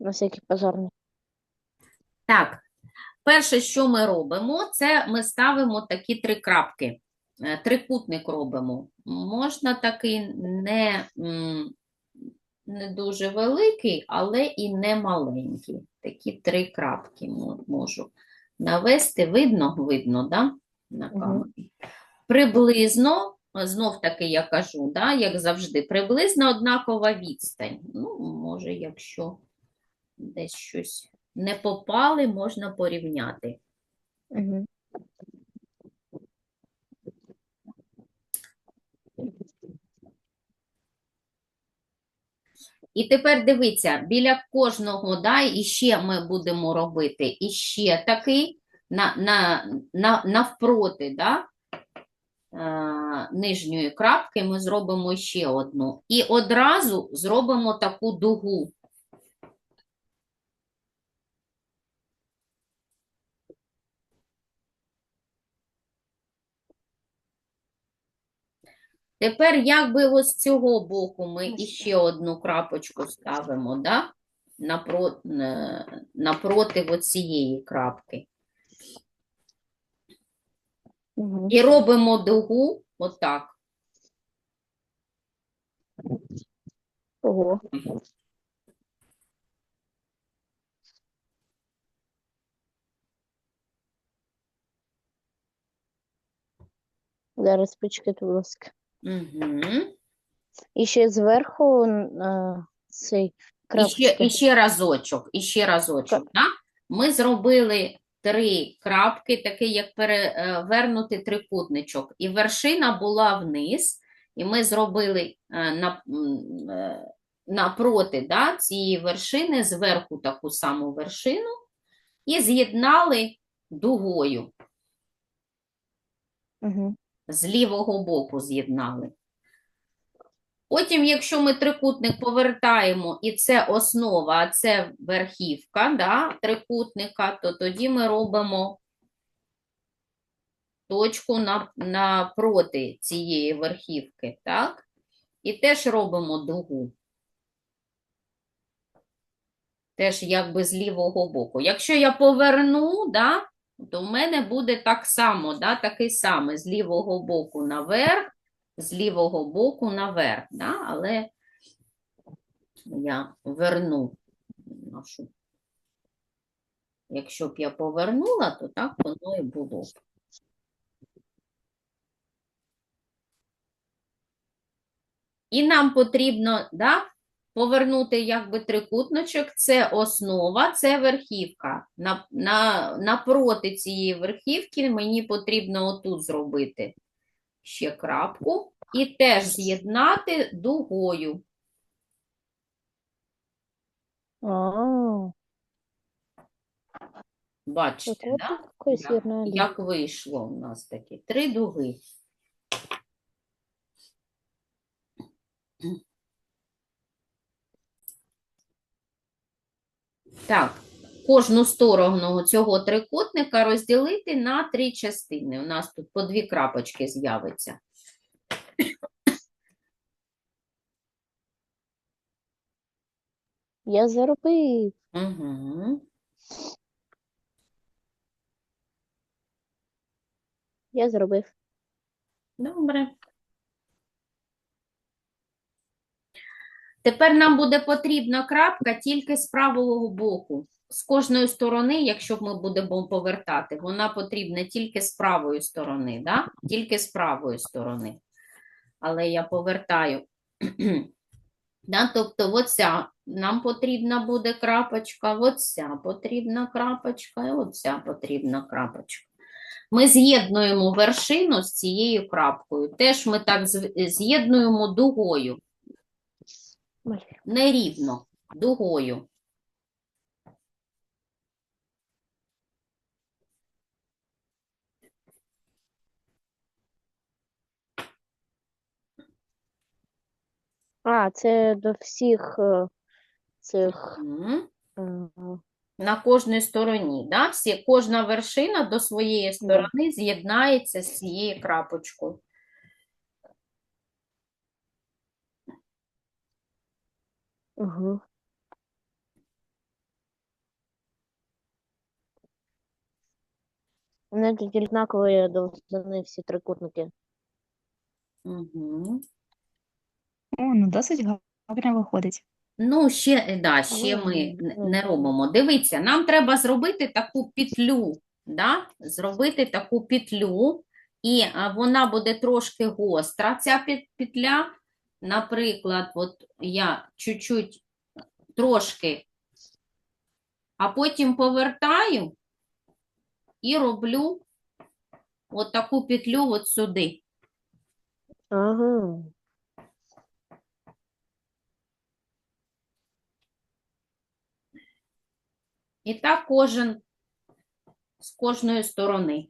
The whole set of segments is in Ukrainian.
На всякий пожарний. Так, перше, що ми робимо, це ми ставимо такі три крапки. Е, Трикутник робимо. Можна такий не, не дуже великий, але і не маленький. Такі три крапки можу навести. Видно? Видно, да? На камері. Приблизно, знов таки я кажу, да, як завжди, приблизно однакова відстань. Ну, може, якщо десь щось не попали, можна порівняти. Угу. І тепер дивіться, біля кожного, да, і ще ми будемо робити і ще такий на, на, на, навпроти, да, е, нижньої крапки ми зробимо ще одну. І одразу зробимо таку дугу. Тепер якби ось з цього боку ми іще одну крапочку ставимо, да? Напро... е, напроти оцієї крапки. Угу. І робимо дугу отак. Ого. Зараз почекайте, будь ласка. Угу. І ще зверху е, цей І ще, і ще разочок, і ще разочок. Да? Ми зробили три крапки, такий як перевернутий трикутничок. І вершина була вниз, і ми зробили е, на, е, напроти да, цієї вершини, зверху таку саму вершину, і з'єднали дугою. Угу. З лівого боку з'єднали. Потім, якщо ми трикутник повертаємо, і це основа, а це верхівка да, трикутника, то тоді ми робимо точку напроти цієї верхівки, так? І теж робимо дугу. Теж якби з лівого боку. Якщо я поверну, да, то в мене буде так само, да, такий самий, з лівого боку наверх, з лівого боку наверх, да, але я верну нашу. Якщо б я повернула, то так воно і було б. І нам потрібно, да, повернути якби трикутничок, це основа, це верхівка. На, на, напроти цієї верхівки мені потрібно отут зробити ще крапку і теж з'єднати дугою. А, Бачите, да? як вийшло у нас такі три дуги. Так, кожну сторону цього трикутника розділити на три частини. У нас тут по дві крапочки з'явиться. Я заробив. Угу. Я зробив. Добре. Тепер нам буде потрібна крапка тільки з правого боку. З кожної сторони, якщо ми будемо повертати, вона потрібна тільки з правої сторони, да? Тільки з правої сторони. Але я повертаю. Да? Тобто, оця нам потрібна буде крапочка, оця потрібна крапочка, і оця потрібна крапочка. Ми з'єднуємо вершину з цією крапкою. Теж ми так з'єднуємо дугою. Нерівно, дугою. А, це до всіх е, цих. Мгм. е, На кожній стороні. Да? Всі, кожна вершина до своєї сторони з'єднається з цією крапочкою. Угу. У мене тут однакової довжини всі трикутники. Угу. О, ну досить гарно виходить. Ну, ще, е, да, ще ми ну, не робимо. Дивіться, нам треба зробити таку петлю, да? зробити таку петлю, і вона буде трошки гостра, ця петля, Наприклад, от я чуть-чуть трошки, а потім повертаю і роблю от таку петлю от сюди. Ага. І так кожен з кожної сторони.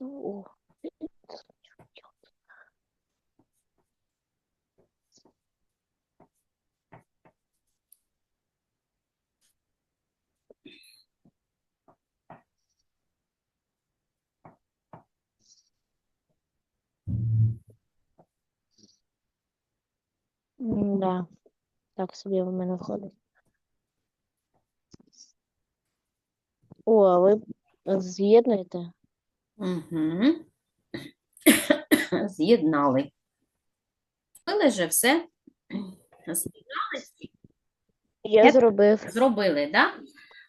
О. Да. Так собі в мене входить. О, а ви з'єднуєте? Угу. З'єднали. Зробили же все. Я Я- зробив. Зробили, да?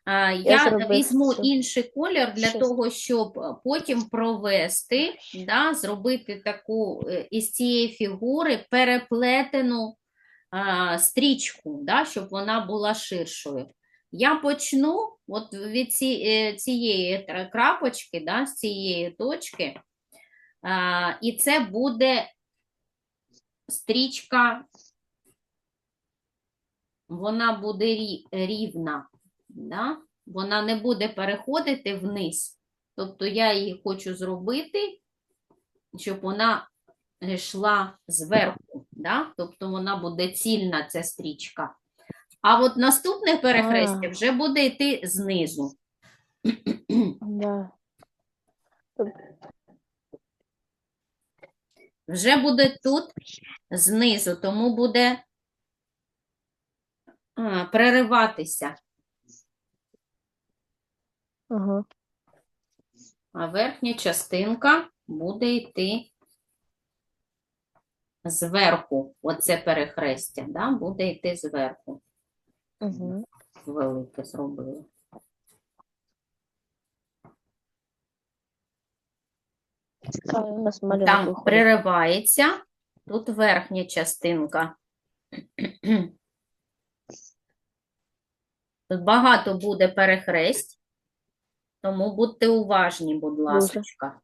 А, Я візьму все. інший колір для Щас. того, щоб е, потім провести, да, зробити таку е, із цієї фігури переплетену а, стрічку, да, щоб вона була ширшою. Я почну от від ці, е, цієї крапочки, да, з цієї точки, а, і це буде стрічка, вона буде рі- рівна, да? вона не буде переходити вниз. Тобто я її хочу зробити, щоб вона йшла зверху, да? тобто вона буде цільна, ця стрічка. А от наступне перехрестя вже буде йти знизу. Да. Вже буде тут знизу, тому буде а, перериватися. Ага. А верхня частинка буде йти зверху. Оце перехрестя, да? буде йти зверху. Угу. Велике зробили. Там виходить. приривається, тут верхня частинка. Тут багато буде перехресть, тому будьте уважні, будь ласочка.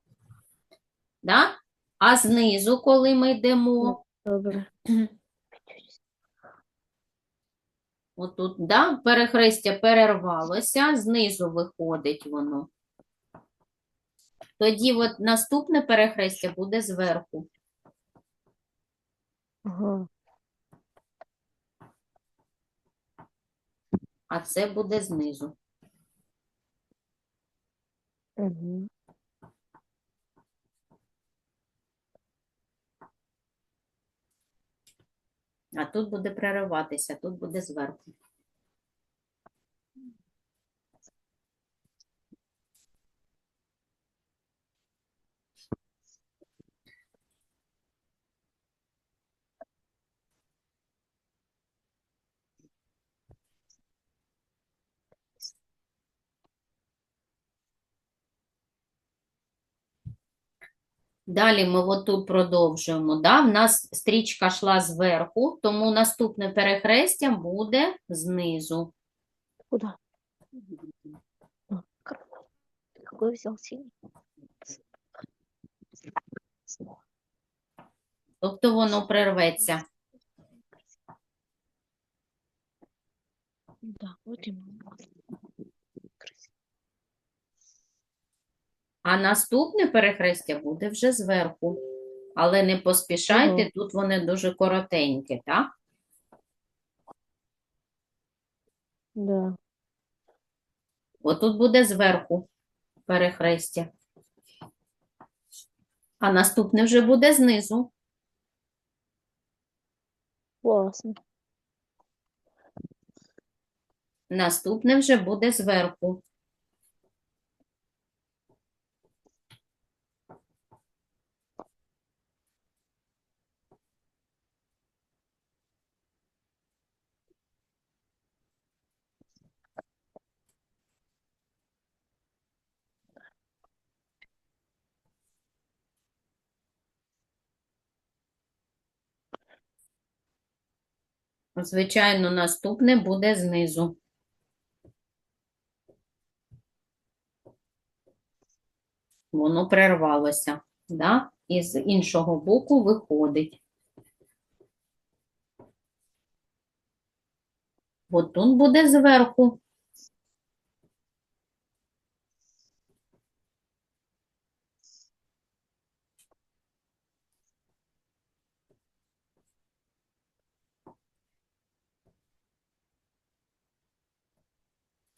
Да? А знизу, коли ми йдемо, Добре. отут, да, перехрестя перервалося, знизу виходить воно. Тоді от наступне перехрестя буде зверху. Ага. А це буде знизу. Угу. А тут буде перериватися, тут буде зверху. Далі ми отут продовжуємо. Да? В нас стрічка йшла зверху, тому наступне перехрестя буде знизу. Ты Какой взял синий? Тобто воно прерветься. Да, вот именно. А наступне перехрестя буде вже зверху. Але не поспішайте, Ага. тут вони дуже коротенькі, так? Да. Отут буде зверху перехрестя. А наступне вже буде знизу. Класно. Наступне вже буде зверху. Звичайно, наступне буде знизу. Воно перервалося, да? І з іншого боку виходить. От тут буде зверху.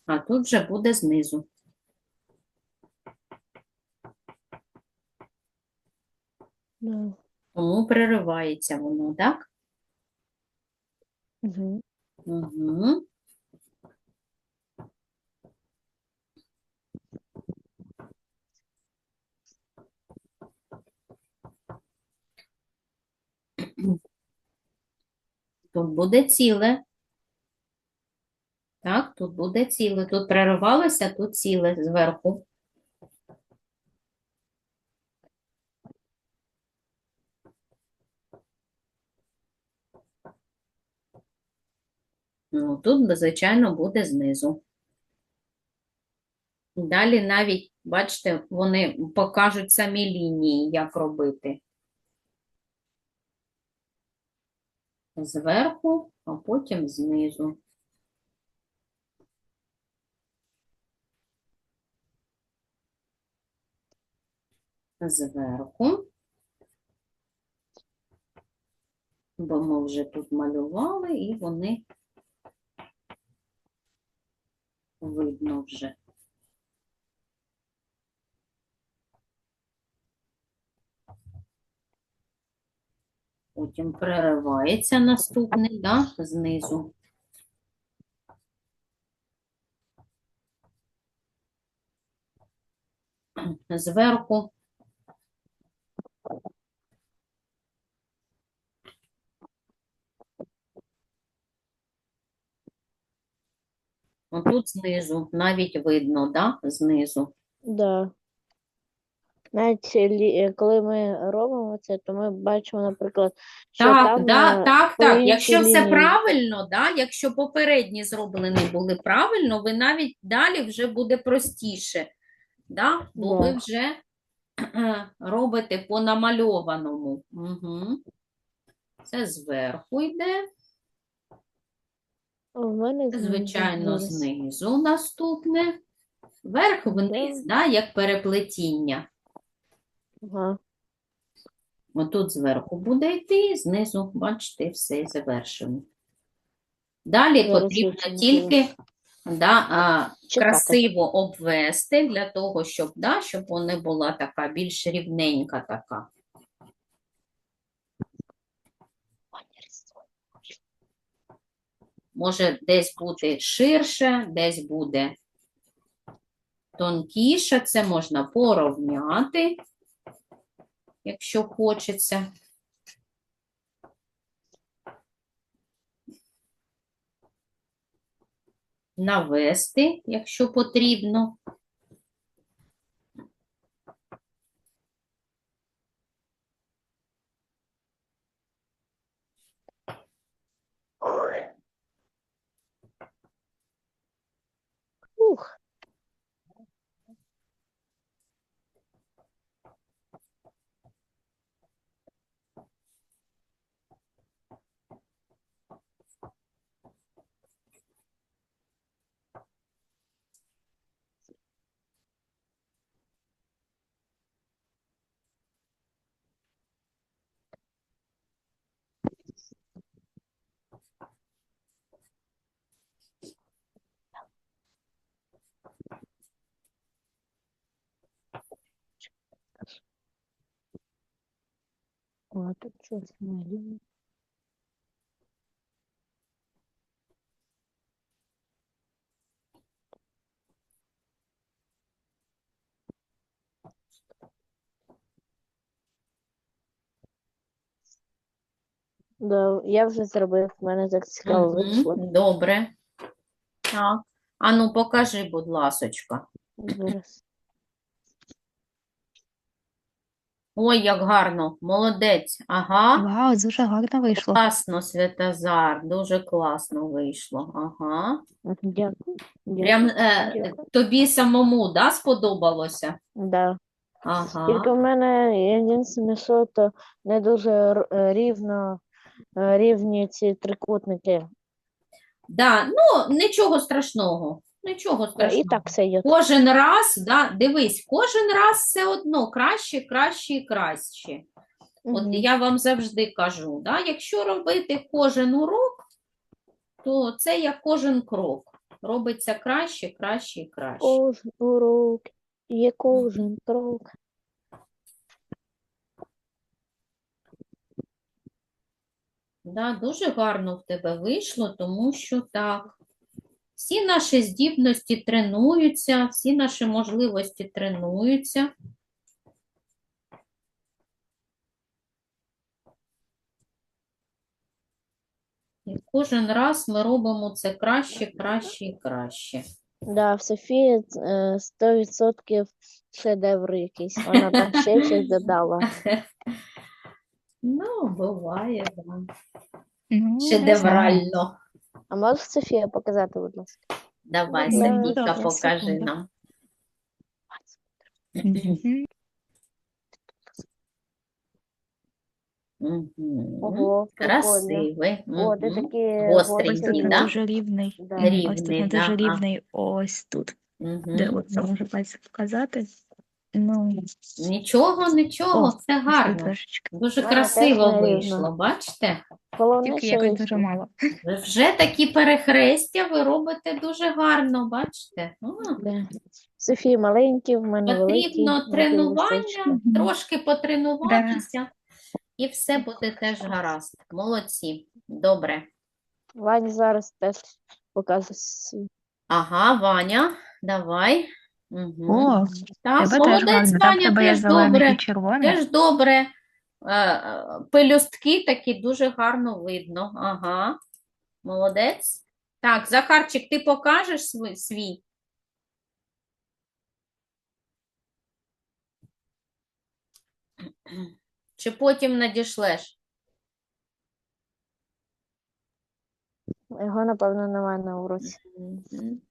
А тут вже буде знизу. Да. Тому переривається воно, так? Угу. Угу. Тут буде ціле. Так, тут буде ціле. Тут переривалося, тут ціле зверху. Ну, тут, звичайно, буде знизу. Далі навіть, бачите, вони покажуть самі лінії, як робити. Зверху, а потім знизу. Зверху. Бо ми вже тут малювали, і вони видно вже. Потім переривається наступний, да, знизу. Зверху. Отут знизу, навіть видно, да, знизу. Да. Навіть лі- е, коли ми робимо це, то ми бачимо, наприклад, що Так, там да, е, так, по так. іншій Якщо все лінії. правильно, да, якщо попередні зроблені були правильно, ви навіть далі вже буде простіше. Да? Бо ви Да. вже е, робите по намальованому. Угу. Це зверху йде, У мене це, знизу звичайно, знизу наступне. Вверх вниз, да, як переплетіння. Ага. Отут зверху буде йти, знизу, бачите, все завершено. Далі потрібно тільки да, а, красиво обвести для того, щоб, да, щоб вона була така більш рівненька така. Може десь бути ширше, десь буде тонкіше. Це можна порівняти, якщо хочеться. Навести, якщо потрібно. Тут щось малює. Да, я вже зробив, в мене так цікаво Мгм, вийшло. Добре. Так. Ану, покажи, будь ласочка. Зараз. Ой, як гарно. Молодець. Ага. Вау, дуже гарно вийшло. Класно, Святозар. Дуже класно вийшло. Ага. Дякую. Прям е, тобі самому, да, сподобалося? Да. Тільки Ага. в мене єдине, що то не дуже р- е, рівно е, рівні ці трикутники. Да, ну, нічого страшного. Нічого Е, І страшного. так все є. Кожен раз, да, дивись, кожен раз все одно краще, краще і краще. От я вам завжди кажу, да, якщо робити кожен урок, то це як кожен крок. Робиться краще, краще і краще. Кожен урок, є кожен крок. Да, дуже гарно в тебе вийшло, тому що так. Всі наші здібності тренуються, всі наші можливості тренуються. І кожен раз ми робимо це краще, краще і краще. Да, в Софії е, 100% шедевр якийсь. Вона там ще щось додала. Ну, буває, да. Ну. Шедеврально. А можеш Софія показати, будь ласка? Давай, Ну, Софійка, покажи нам. Ого. Красивий. О, ти такі да? дуже рівний. Да. Ось тут не да, дуже а. рівний. Ось тут. Де от не можу пальцем показати. Ну, Нічого, нічого, О, це гарно. трошечки. Дуже теж красиво нерівно. вийшло, бачите? Головне, Тільки що якось дуже вийшло. мало. Ви Вже такі перехрестя ви робите дуже гарно, бачите? А, Да. Софії маленькі, в мене великі. Потрібно які тренування, листочки. Трошки потренуватися, і все буде теж гаразд. Молодці. Добре. Ваня зараз теж покаже свій. Ага, Ваня, давай. Угу. О, Так, тебе теж молодець, гарно. Там в Ваня, тебе є теж зелений добре. і червоний. Теж добре. Е, е, Пелюстки такі дуже гарно видно. Ага. Молодець. Так, Захарчик, ти покажеш свій? свій? Чи потім надішлеш? Його, напевно, немає на уроці. Мгм.